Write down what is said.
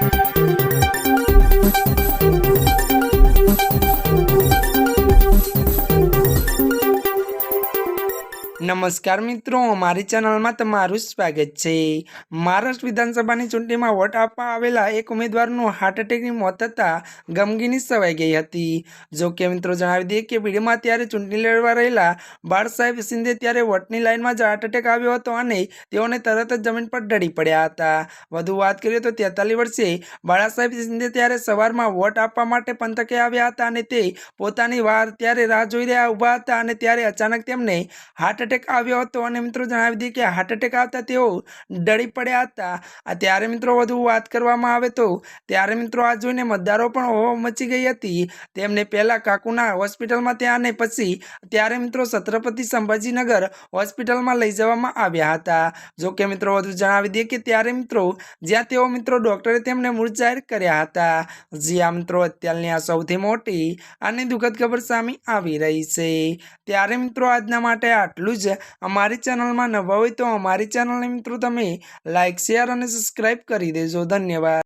Thank you. નમસ્કાર મિત્રો, મારી ચેનલમાં તમારું સ્વાગત છે. મહારાષ્ટ્ર વિધાનસભાની ચૂંટણીમાં વોટ આપવા આવેલા એક ઉમેદવારનું હાર્ટ એટેકની મોત થતાં ગમગીની સવાઈ ગઈ હતી. જો કે મિત્રો જણાવી દઈએ કે ભીડમાં ત્યારે ચૂંટણી લડવા રહેલા બાળ સાહેબ શિંદે ત્યારે વોટની લાઇનમાં જ હાર્ટ એટેક આવ્યો હતો અને તેઓને તરત જ જમીન પર ઢળી પડ્યા હતા. વધુ વાત કરીએ તો તેતાલીસ વર્ષે બાળાસાહેબ શિંદે ત્યારે સવારમાં વોટ આપવા માટે પંથકે આવ્યા હતા અને તે પોતાની વાર ત્યારે રાહ જોઈ રહ્યા ઊભા હતા અને ત્યારે અચાનક તેમને હાર્ટ એટેક આવ્યો હતો અને મિત્રો જણાવી દઈએ કે હાર્ટ એટેક આવતા તેઓ ડળી પડ્યા હતા. ત્યારે મિત્રો વધુ વાત કરવામાં આવે તો ત્યારે મિત્રો આ જોઈને મતદારો પણ ઓહો મચી ગઈ હતી. તેમને પહેલાં કાકુના હોસ્પિટલમાં ત્યાં અને પછી ત્યારે મિત્રો છત્રપતિ સંભાજીનગર હોસ્પિટલમાં લઈ જવામાં આવ્યા હતા. જોકે મિત્રો વધુ જણાવી દઈએ કે ત્યારે મિત્રો જ્યાં તેઓ મિત્રો ડૉક્ટરે તેમને મૃત જાહેર કર્યા હતા. જ્યાં મિત્રો, અત્યારની આ સૌથી મોટી અને દુઃખદ ખબર સામે આવી રહી છે. ત્યારે મિત્રો આજના માટે આટલું જ અમારી ચેનલમાં નવા હોય તો અમારી ચેનલને મિત્રો તમે લાઇક શેર અને સબસ્ક્રાઈબ કરી દેજો. ધન્યવાદ.